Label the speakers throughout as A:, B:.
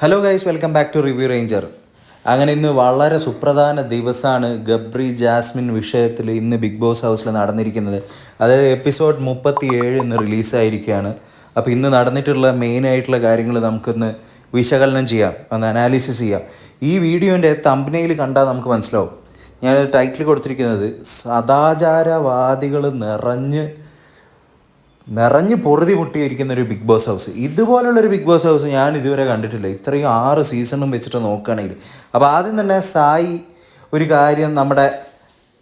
A: Hello guys welcome back to Review Ranger അങ്ങനെ ഇന്ന് വളരെ സുപ്രധാന ദിവസമാണ് ഗബ്രി ജാസ്മിൻ വിഷയത്തിൽ ഇന്ന് ബിഗ് ബോസ് ഹൗസിൽ നടന്നിരിക്കുന്നത്. അതായത് എപ്പിസോഡ് മുപ്പത്തി ഏഴ് ഇന്ന് റിലീസായിരിക്കുകയാണ് അപ്പോൾ ഇന്ന് നടന്നിട്ടുള്ള മെയിനായിട്ടുള്ള കാര്യങ്ങൾ നമുക്കൊന്ന് വിശകലനം ചെയ്യാം. ഒന്ന് അനാലിസിസ് ചെയ്യാം. ഈ വീഡിയോന്റെ തമ്പനയിൽ കണ്ടാൽ നമുക്ക് മനസ്സിലാവും. ഞാൻ ടൈറ്റിൽ കൊടുത്തിരിക്കുന്നത് സദാചാരവാദികൾ നിറഞ്ഞ് നിറഞ്ഞ് പൊറുതി പൊട്ടിയിരിക്കുന്ന ഒരു ബിഗ് ബോസ് ഹൗസ് ഇതുപോലുള്ള ഒരു ബിഗ് ബോസ് ഹൗസ് ഞാൻ ഇതുവരെ കണ്ടിട്ടില്ല. ഇത്രയും ആറ് സീസണും വെച്ചിട്ട് നോക്കുകയാണെങ്കിൽ. അപ്പോൾ ആദ്യം തന്നെ സായി ഒരു കാര്യം നമ്മുടെ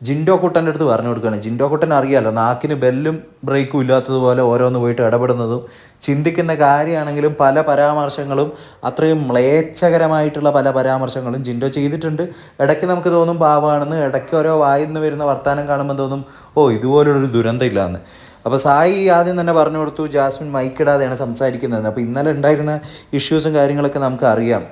A: ജിൻഡോ കുട്ടന്റെ അടുത്ത് പറഞ്ഞു കൊടുക്കുകയാണ്. ജിൻഡോ കുട്ടൻ അറിയാമല്ലോ നാക്കിന് ബെല്ലും ബ്രേക്കും ഇല്ലാത്തതുപോലെ ഓരോന്ന് പോയിട്ട് ഇടപെടുന്നതും ചിന്തിക്കുന്ന കാര്യമാണെങ്കിലും പല പരാമർശങ്ങളും അത്രയും മ്ലേച്ഛകരമായിട്ടുള്ള പല പരാമർശങ്ങളും ജിൻഡോ ചെയ്തിട്ടുണ്ട്. ഇടയ്ക്ക് നമുക്ക് തോന്നും പാവമാണെന്ന് ഇടയ്ക്ക് ഓരോ വായിൽ നിന്ന് വരുന്ന വർത്തമാനം കാണുമ്പോൾ തോന്നും ഓ ഇതുപോലൊരു ദുരന്തം ഇല്ലാന്ന്. അപ്പോൾ സായി ആദ്യം തന്നെ പറഞ്ഞു കൊടുത്തു ജാസ്മിൻ മൈക്കിടാതെയാണ് സംസാരിക്കുന്നത് അപ്പോൾ ഇന്നലെ ഉണ്ടായിരുന്ന ഇഷ്യൂസും കാര്യങ്ങളൊക്കെ നമുക്ക് അറിയാം.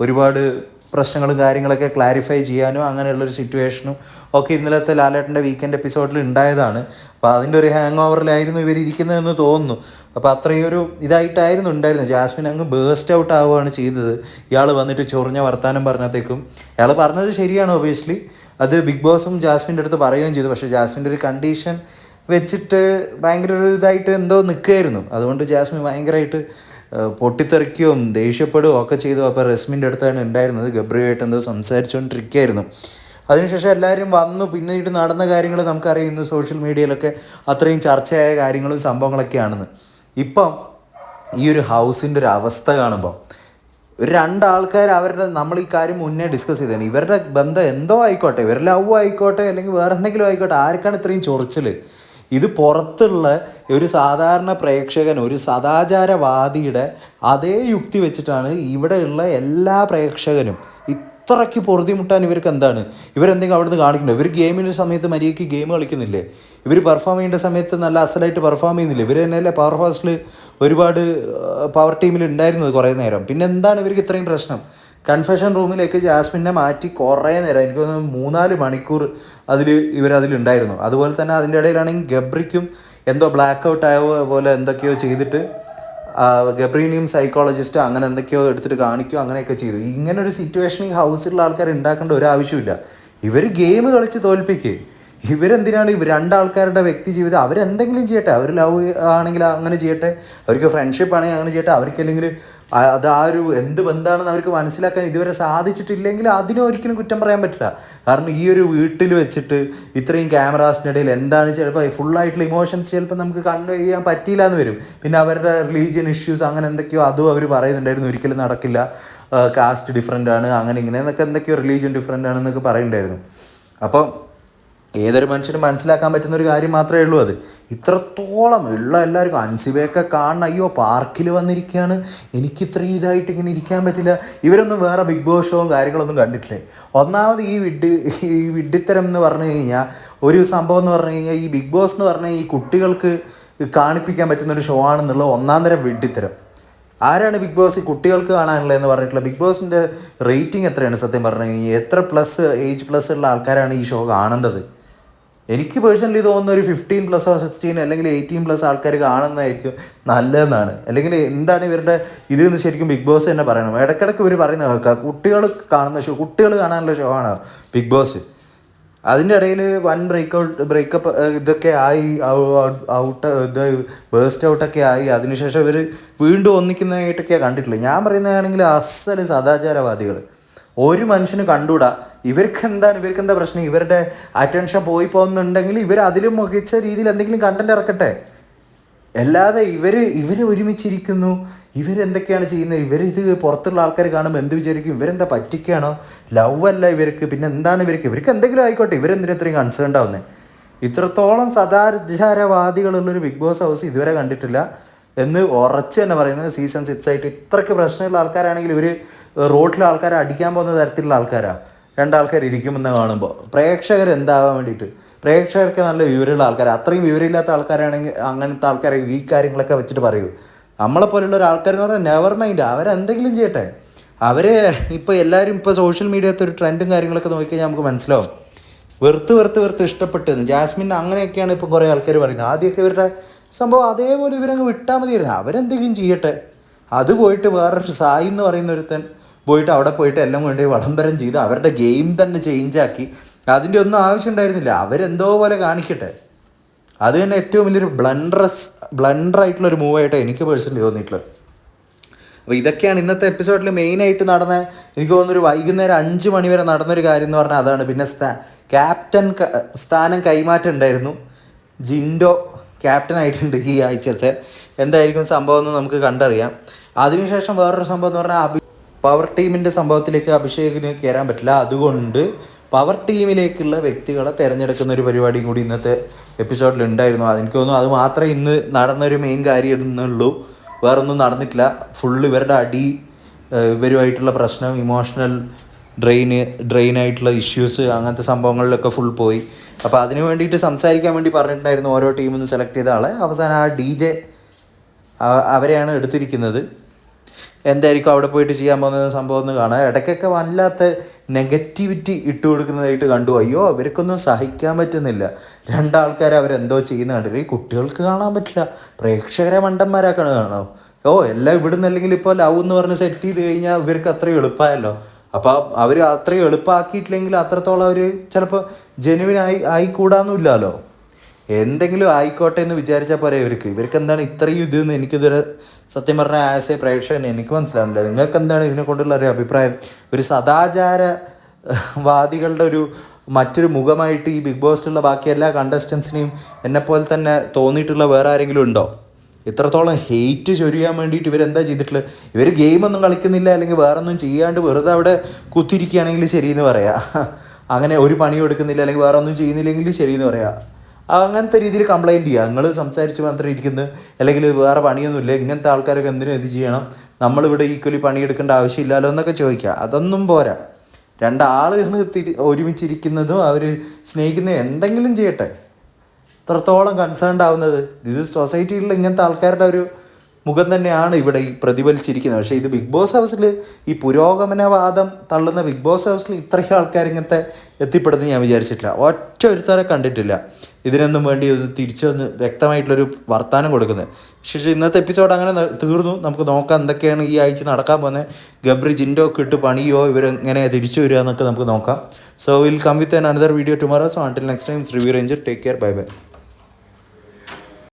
A: ഒരുപാട് പ്രശ്നങ്ങളും കാര്യങ്ങളൊക്കെ ക്ലാരിഫൈ ചെയ്യാനും അങ്ങനെയുള്ളൊരു സിറ്റുവേഷനും ഒക്കെ ഇന്നലത്തെ ലാലേട്ടന്റെ വീക്കെൻഡ് എപ്പിസോഡിൽ ഉണ്ടായതാണ്. അപ്പോൾ അതിന്റെ ഒരു ഹാങ് ഓവറിലായിരുന്നു ഇവരിയ്ക്കുന്നതെന്ന് തോന്നുന്നു. അപ്പോൾ അത്രയും ഒരു ഇതായിട്ടായിരുന്നു ഉണ്ടായിരുന്നത്. ജാസ്മിൻ അങ്ങ് ബേസ്റ്റ് ഔട്ട് ആവുകയാണ് ചെയ്തത്. ഇയാൾ വന്നിട്ട് ചൊറിഞ്ഞ വർത്താനം പറഞ്ഞത്തേക്കും. ഇയാൾ പറഞ്ഞത് ശരിയാണ് ഒബിയസ്ലി അത് ബിഗ് ബോസും ജാസ്മിന്റെ അടുത്ത് പറയുകയും ചെയ്തു. പക്ഷേ ജാസ്മിന്റെ ഒരു കണ്ടീഷൻ വെച്ചിട്ട് ഭയങ്കര ഒരു ഇതായിട്ട് എന്തോ നിൽക്കുകയായിരുന്നു അതുകൊണ്ട് ജാസ്മിൻ ഭയങ്കരമായിട്ട് പൊട്ടിത്തെറിക്കുകയും ദേഷ്യപ്പെടുകയും ഒക്കെ ചെയ്തു. അപ്പോൾ റസ്മിന്റെ അടുത്താണ് ഉണ്ടായിരുന്നത്. ഗബ്രിയായിട്ട് എന്തോ സംസാരിച്ചുകൊണ്ടിരിക്കുകയായിരുന്നു. അതിനുശേഷം എല്ലാവരും വന്നു. പിന്നീട് നടന്ന കാര്യങ്ങൾ നമുക്കറിയുന്നു സോഷ്യൽ മീഡിയയിലൊക്കെ അത്രയും ചർച്ചയായ കാര്യങ്ങളും സംഭവങ്ങളൊക്കെയാണെന്ന്. ഇപ്പം ഈ ഒരു ഹൗസിന്റെ ഒരു അവസ്ഥ കാണുമ്പോൾ ഒരു രണ്ടാൾക്കാർ അവരുടെ നമ്മൾ ഈ കാര്യം മുന്നേ ഡിസ്കസ് ചെയ്തതാണ്. ഇവരുടെ ബന്ധം എന്തോ ആയിക്കോട്ടെ ഇവരുടെ ലവ് ആയിക്കോട്ടെ അല്ലെങ്കിൽ വേറെ എന്തെങ്കിലും ആയിക്കോട്ടെ ആർക്കാണ് ഇത്രയും ചൊറിച്ചൽ ഇത് പുറത്തുള്ള ഒരു സാധാരണ പ്രേക്ഷകൻ ഒരു സദാചാരവാദിയുടെ അതേ യുക്തി വെച്ചിട്ടാണ് ഇവിടെയുള്ള എല്ലാ പ്രേക്ഷകനും ഇത്രയ്ക്ക് പൊറുതിമുട്ടാൻ ഇവർക്ക് എന്താണ്? ഇവരെന്തെങ്കിലും അവിടുന്ന് കാണിക്കണ്ടോ ഇവർ ഗെയിമിന്റെ സമയത്ത് മര്യാദയ്ക്ക് ഗെയിം കളിക്കുന്നില്ലേ? ഇവർ പെർഫോം ചെയ്യേണ്ട സമയത്ത് നല്ല അസലായിട്ട് പെർഫോം ചെയ്യുന്നില്ലേ? ഇവർ തന്നെയല്ലേ പവർ ഫാസ്റ്റിൽ ഒരുപാട് പവർ ടീമിൽ ഉണ്ടായിരുന്നത് കുറേ നേരം. പിന്നെ എന്താണ് ഇവർക്ക് ഇത്രയും പ്രശ്നം? കൺഫെഷൻ റൂമിലേക്ക് ജാസ്മിനെ മാറ്റി കുറേ നേരം എനിക്ക് തോന്നുന്നു മൂന്നാൽ മണിക്കൂർ അതിൽ ഇവരതിലുണ്ടായിരുന്നു. അതുപോലെ തന്നെ അതിന്റെ ഇടയിലാണെങ്കിൽ ഗബ്രിക്കും എന്തോ ബ്ലാക്ക് ഔട്ട് ആയ പോലെ എന്തൊക്കെയോ ചെയ്തിട്ട് ഗബ്രീനിയും സൈക്കോളജിസ്റ്റോ അങ്ങനെ എന്തൊക്കെയോ എടുത്തിട്ട് കാണിക്കുകയോ അങ്ങനെയൊക്കെ ചെയ്തു. ഇങ്ങനെ ഒരു സിറ്റുവേഷൻ ഈ ഹൗസിലുള്ള ആൾക്കാർ ഉണ്ടാക്കേണ്ട ഒരു ആവശ്യമില്ല. ഇവർ ഗെയിം കളിച്ച് തോൽപ്പിക്കുക ഇവരെന്തിനാണ് ഇവർ രണ്ടാൾക്കാരുടെ വ്യക്തി ജീവിതം? അവരെന്തെങ്കിലും ചെയ്യട്ടെ. അവർ ലവ് ആണെങ്കിൽ അങ്ങനെ ചെയ്യട്ടെ. അവർക്ക് ഫ്രണ്ട്ഷിപ്പ് ആണെങ്കിൽ അങ്ങനെ ചെയ്യട്ടെ. അവർക്ക് അല്ലെങ്കിൽ അത് ആ ഒരു എന്ത് ബന്ധമാണെന്ന് അവർക്ക് മനസ്സിലാക്കാൻ ഇതുവരെ സാധിച്ചിട്ടില്ലെങ്കിൽ അതിനും ഒരിക്കലും കുറ്റം പറയാൻ പറ്റില്ല. കാരണം ഈ ഒരു വീട്ടിൽ വെച്ചിട്ട് ഇത്രയും ക്യാമറാസിന്റെ ഇടയിൽ എന്താണ് ചിലപ്പോൾ ഫുള്ളായിട്ടുള്ള ഇമോഷൻസ് ചിലപ്പോൾ നമുക്ക് കൺവേ ചെയ്യാൻ പറ്റിയില്ല എന്ന് വരും. പിന്നെ അവരുടെ റിലീജിയൻ ഇഷ്യൂസ് അങ്ങനെ എന്തൊക്കെയോ അതും അവർ പറയുന്നുണ്ടായിരുന്നു. ഒരിക്കലും നടക്കില്ല. കാസ്റ്റ് ഡിഫറെന്റ് ആണ്. അങ്ങനെ ഇങ്ങനെ എന്നൊക്കെ എന്തൊക്കെയോ റിലീജിയൻ ഡിഫറെന്റ് ആണെന്നൊക്കെ പറയുന്നുണ്ടായിരുന്നു. അപ്പം ഏതൊരു മനുഷ്യനും മനസ്സിലാക്കാൻ പറ്റുന്ന ഒരു കാര്യം മാത്രമേ ഉള്ളൂ അത്. ഇത്രത്തോളം ഉള്ള എല്ലാവർക്കും അൻസിബയൊക്കെ കാണണം. അയ്യോ പാർക്കിൽ വന്നിരിക്കുകയാണ് എനിക്ക് ഇത്രയും ഇതായിട്ട് ഇങ്ങനെ ഇരിക്കാൻ പറ്റില്ല. ഇവരൊന്നും വേറെ ബിഗ് ബോസ് ഷോവും കാര്യങ്ങളൊന്നും കണ്ടിട്ടില്ലേ? ഒന്നാമത് ഈ വിഡ് ഈ വിഡ്ഢിത്തരം എന്ന് പറഞ്ഞു കഴിഞ്ഞാൽ ഒരു സംഭവം എന്ന് പറഞ്ഞു കഴിഞ്ഞാൽ ഈ ബിഗ് ബോസ് എന്ന് പറഞ്ഞാൽ ഈ കുട്ടികൾക്ക് കാണിപ്പിക്കാൻ പറ്റുന്ന ഒരു ഷോ ആണെന്നുള്ള ഒന്നാം തരം വിഡ്ഢിത്തരം. ആരാണ് ബിഗ് ബോസ് കുട്ടികൾക്ക് കാണാനുള്ളത് എന്ന് പറഞ്ഞിട്ടുള്ള ബിഗ് ബോസിന്റെ റേറ്റിംഗ് എത്രയാണ് സത്യം പറഞ്ഞു കഴിഞ്ഞാൽ എത്ര പ്ലസ് ഏജ് പ്ലസ് ഉള്ള ആൾക്കാരാണ് ഈ ഷോ കാണേണ്ടത്? എനിക്ക് പേഴ്സണലി തോന്നുന്ന ഒരു ഫിഫ്റ്റീൻ പ്ലസ് സിക്സ്റ്റീൻ അല്ലെങ്കിൽ എയ്റ്റീൻ പ്ലസ് ആൾക്കാർ കാണുന്നതായിരിക്കും നല്ലതെന്നാണ്. അല്ലെങ്കിൽ എന്താണ് ഇവരുടെ ഇത് എന്ന് ശരിക്കും ബിഗ് ബോസ് തന്നെ പറയണം. ഇടയ്ക്കിടയ്ക്ക് ഇവർ പറയുന്ന കേൾക്കുക. കുട്ടികൾ കാണുന്ന ഷോ കുട്ടികൾ കാണാനുള്ള ഷോ ആണ്? ബിഗ് ബോസ് അതിന്റെ ഇടയിൽ വൺ ബ്രേക്കൗട്ട് ബ്രേക്കപ്പ് ഇതൊക്കെ ആയി ഔട്ട് ഇത് ബേസ്റ്റ് ഔട്ടൊക്കെ ആയി. അതിനുശേഷം ഇവർ വീണ്ടും ഒന്നിക്കുന്നതായിട്ടൊക്കെയാണ് കണ്ടിട്ടില്ല ഞാൻ പറയുന്നതാണെങ്കിൽ അസൽ സദാചാരവാദികൾ ഒരു മനുഷ്യന് കണ്ടുകൂടാ? ഇവർക്ക് എന്താണ് ഇവർക്ക് എന്താ പ്രശ്നം? ഇവരുടെ അറ്റൻഷൻ പോയി പോകുന്നുണ്ടെങ്കിൽ ഇവർ അതിലും മികച്ച രീതിയിൽ എന്തെങ്കിലും കണ്ടന്റ് ഇറക്കട്ടെ. അല്ലാതെ ഇവർ ഇവർ ഒരുമിച്ചിരിക്കുന്നു. ഇവരെന്തൊക്കെയാണ് ചെയ്യുന്നത്? ഇവരിത് പുറത്തുള്ള ആൾക്കാർ കാണുമ്പോൾ എന്ത് വിചാരിക്കും? ഇവരെന്താ പറ്റിക്കുകയാണോ? ലവ് അല്ല ഇവർക്ക്. പിന്നെ എന്താണ് ഇവർക്ക്? ഇവർക്ക് എന്തെങ്കിലും ആയിക്കോട്ടെ. ഇവരെന്തിനും ഇത്രയും കൺസേൺ ആവുന്നത് ഇത്രത്തോളം സദാചാരവാദികളുള്ളൊരു ബിഗ് ബോസ് ഹൗസ് ഇതുവരെ കണ്ടിട്ടില്ല. എന്ന് ഉറച്ച് തന്നെ പറയുന്നത് സീസൺ സിക്സ് ആയിട്ട് ഇത്രയ്ക്ക് പ്രശ്നമുള്ള ആൾക്കാരാണെങ്കിൽ ഇവർ റോഡിലെ ആൾക്കാരെ അടിക്കാൻ പോകുന്ന തരത്തിലുള്ള ആൾക്കാരാണ് രണ്ടാൾക്കാർ ഇരിക്കുമെന്ന് കാണുമ്പോൾ പ്രേക്ഷകർ എന്താവാൻ വേണ്ടിയിട്ട്? പ്രേക്ഷകർക്ക് നല്ല വിവരമുള്ള ആൾക്കാർ അത്രയും വിവരമില്ലാത്ത ആൾക്കാരാണെങ്കിൽ അങ്ങനത്തെ ആൾക്കാരെ ഈ കാര്യങ്ങളൊക്കെ വെച്ചിട്ട് പറയൂ. നമ്മളെ പോലുള്ള ഒരു ആൾക്കാരെന്ന് പറഞ്ഞാൽ നെവർ മൈൻഡ് അവരെന്തെങ്കിലും ചെയ്യട്ടെ. അവർ ഇപ്പോൾ എല്ലാവരും ഇപ്പോൾ സോഷ്യൽ മീഡിയത്തെ ഒരു ട്രെൻഡും കാര്യങ്ങളൊക്കെ നോക്കിക്കഴിഞ്ഞാൽ നമുക്ക് മനസ്സിലാവും. വെറുത്ത് വെറുത്ത് വെറുത്ത് ഇഷ്ടപ്പെട്ടു. ജാസ്മിൻ അങ്ങനെയൊക്കെയാണ് ഇപ്പോൾ കുറേ ആൾക്കാർ പറയുന്നത്. ആദ്യമൊക്കെ ഇവരുടെ സംഭവം അതേപോലെ ഇവരങ്ങ് വിട്ടാൽ മതിയായിരുന്നു. അവരെന്തെങ്കിലും ചെയ്യട്ടെ. അത് പോയിട്ട് വേറൊരു സായി എന്ന് പറയുന്ന ഒരുത്തൻ പോയിട്ട് അവിടെ പോയിട്ട് എല്ലാം വേണ്ടി വിളംബരം ചെയ്ത് അവരുടെ ഗെയിം തന്നെ ചേഞ്ചാക്കി അതിന്റെ ഒന്നും ആവശ്യം ഉണ്ടായിരുന്നില്ല. അവരെന്തോ പോലെ കാണിക്കട്ടെ. അത് തന്നെ ഏറ്റവും വലിയൊരു ബ്ലണ്ടറസ് ബ്ലണ്ടർ ആയിട്ടുള്ള ഒരു എനിക്ക് പേഴ്സണലി തോന്നിയിട്ടുള്ളത്. അപ്പോൾ ഇതൊക്കെയാണ് ഇന്നത്തെ എപ്പിസോഡിൽ മെയിനായിട്ട് നടന്ന എനിക്ക് തോന്നുന്നൊരു വൈകുന്നേരം അഞ്ച് മണി വരെ നടന്നൊരു കാര്യം എന്ന് പറഞ്ഞാൽ അതാണ്. പിന്നെ സ്ഥാ ക്യാപ്റ്റൻ സ്ഥാനം കൈമാറ്റം ഉണ്ടായിരുന്നു. ജിൻഡോ ക്യാപ്റ്റൻ ആയിട്ടുണ്ട് ഈ ആഴ്ചത്തെ. എന്തായിരിക്കും സംഭവം എന്ന് നമുക്ക് കണ്ടറിയാം. അതിനുശേഷം വേറൊരു സംഭവം എന്ന് പറഞ്ഞാൽ അഭി പവർ ടീമിന്റെ സംഭവത്തിലേക്ക് അഭിഷേകിന് കയറാൻ പറ്റില്ല. അതുകൊണ്ട് പവർ ടീമിലേക്കുള്ള വ്യക്തികളെ തിരഞ്ഞെടുക്കുന്ന ഒരു പരിപാടിയും കൂടി ഇന്നത്തെ എപ്പിസോഡിൽ ഉണ്ടായിരുന്നു. അതെനിക്ക് തോന്നുന്നു അത് മാത്രമേ ഇന്ന് നടന്നൊരു മെയിൻ കാര്യം എന്നുള്ളൂ. വേറൊന്നും നടന്നിട്ടില്ല. ഫുള്ള് ഇവരുടെ അടി ഇവരുമായിട്ടുള്ള പ്രശ്നം ഇമോഷണൽ ഡ്രെയിന് ഡ്രെയിൻ ആയിട്ടുള്ള ഇഷ്യൂസ് അങ്ങനത്തെ സംഭവങ്ങളിലൊക്കെ ഫുൾ പോയി. അപ്പോൾ അതിന് വേണ്ടിയിട്ട് സംസാരിക്കാൻ വേണ്ടി പറഞ്ഞിട്ടുണ്ടായിരുന്നു ഓരോ ടീമിൽ നിന്ന് സെലക്ട് ചെയ്ത ആളെ. അവസാനം ആ ഡി ജെ അവരെയാണ് എടുത്തിരിക്കുന്നത്. എന്തായിരിക്കും അവിടെ പോയിട്ട് ചെയ്യാൻ പോകുന്ന സംഭവം എന്ന് കാണാം. ഇടയ്ക്കൊക്കെ വല്ലാത്ത നെഗറ്റിവിറ്റി ഇട്ട് കൊടുക്കുന്നതായിട്ട് കണ്ടു. അയ്യോ അവർക്കൊന്നും സഹിക്കാൻ പറ്റുന്നില്ല. രണ്ടാൾക്കാർ അവരെന്തോ ചെയ്യുന്ന കണ്ടില്ല ഈ കുട്ടികൾക്ക് കാണാൻ പറ്റില്ല. പ്രേക്ഷകരെ മണ്ടന്മാരാക്കണത് കാണോ. ഓ എല്ലാം ഇവിടുന്ന് അല്ലെങ്കിൽ ഇപ്പോൾ ലവ് എന്ന് പറഞ്ഞ് സെറ്റ് ചെയ്ത് കഴിഞ്ഞാൽ ഇവർക്ക് അത്രയും എളുപ്പമായല്ലോ. അപ്പോൾ അവർ അത്രയും എളുപ്പമാക്കിയിട്ടില്ലെങ്കിൽ അത്രത്തോളം അവർ ചിലപ്പോൾ ജെനുവിനായി ആയിക്കൂടാന്നുമില്ലല്ലോ. എന്തെങ്കിലും ആയിക്കോട്ടെ എന്ന് വിചാരിച്ചാൽ പോരെ ഇവർക്ക്. ഇവർക്ക് എന്താണ് ഇത്രയും ഇത് എന്ന് എനിക്കിതുവരെ സത്യം പറഞ്ഞാൽ ആസ് എ പ്രേക്ഷകൻ എനിക്ക് മനസ്സിലാവുന്നില്ല. നിങ്ങൾക്ക് എന്താണ് ഇതിനെ കൊണ്ടുള്ള ഒരു അഭിപ്രായം? ഒരു സദാചാര വാദികളുടെ ഒരു മറ്റൊരു മുഖമായിട്ട് ഈ ബിഗ് ബോസിലുള്ള ബാക്കി എല്ലാ കണ്ടസ്റ്റൻസിനെയും എന്നെപ്പോലെ തന്നെ തോന്നിയിട്ടുള്ള വേറെ ആരെങ്കിലും ഉണ്ടോ? ഇത്രത്തോളം ഹെയ്റ്റ് ചൊരിയാൻ വേണ്ടിയിട്ട് ഇവരെന്താ ചെയ്തിട്ടുള്ളത് ഇവർ ഗെയിമൊന്നും കളിക്കുന്നില്ല അല്ലെങ്കിൽ വേറൊന്നും ചെയ്യാണ്ട് വെറുതെ അവിടെ കുത്തിരിക്കുകയാണെങ്കിൽ ശരിയെന്ന് പറയാം. അങ്ങനെ ഒരു പണിയും എടുക്കുന്നില്ല അല്ലെങ്കിൽ വേറെ ഒന്നും ചെയ്യുന്നില്ലെങ്കിൽ ശരിയെന്ന് പറയാം. അങ്ങനത്തെ രീതിയിൽ കംപ്ലൈന്റ് ചെയ്യുക നിങ്ങൾ സംസാരിച്ച് മാത്രം ഇരിക്കുന്നത് അല്ലെങ്കിൽ വേറെ പണിയൊന്നുമില്ല ഇങ്ങനത്തെ ആൾക്കാരൊക്കെ എന്തിനും ഇത് ചെയ്യണം. നമ്മളിവിടെ ഈക്വലി പണിയെടുക്കേണ്ട ആവശ്യമില്ലല്ലോ എന്നൊക്കെ ചോദിക്കുക അതൊന്നും പോരാ. രണ്ടാളുകൾ ഒരുമിച്ചിരിക്കുന്നതും അവർ സ്നേഹിക്കുന്ന എന്തെങ്കിലും ചെയ്യട്ടെ. ഇത്രത്തോളം കൺസേൺഡ് ആവുന്നത്? ഇത് സൊസൈറ്റിയിലുള്ള ഇങ്ങനത്തെ ആൾക്കാരുടെ ഒരു മുഖം തന്നെയാണ് ഇവിടെ ഈ പ്രതിഫലിച്ചിരിക്കുന്നത്. പക്ഷേ ഇത് ബിഗ് ബോസ് ഹൗസിൽ ഈ പുരോഗമനവാദം തള്ളുന്ന ബിഗ് ബോസ് ഹൗസിൽ ഇത്രയും ആൾക്കാർ ഇങ്ങനത്തെ എത്തിപ്പെടുന്നത് ഞാൻ വിചാരിച്ചിട്ടില്ല. ഒറ്റ ഒരുത്തരെ കണ്ടിട്ടില്ല. ഇതിനൊന്നും വേണ്ടി ഒന്ന് തിരിച്ചൊന്ന് വ്യക്തമായിട്ടുള്ളൊരു വർത്തമാനം കൊടുക്കുന്നത്. പക്ഷേ ഇന്നത്തെ എപ്പിസോഡ് അങ്ങനെ തീർന്നു. നമുക്ക് നോക്കാം എന്തൊക്കെയാണ് ഈ ആഴ്ച നടക്കാൻ പോകുന്നത് ഗബ്രി ജിൻഡോ കിട്ട് പണിയോ? ഇവരെങ്ങനെ തിരിച്ചു വരിക എന്നൊക്കെ നമുക്ക് നോക്കാം. So will come with another video tomorrow so until next time Review Ranger take care bye bye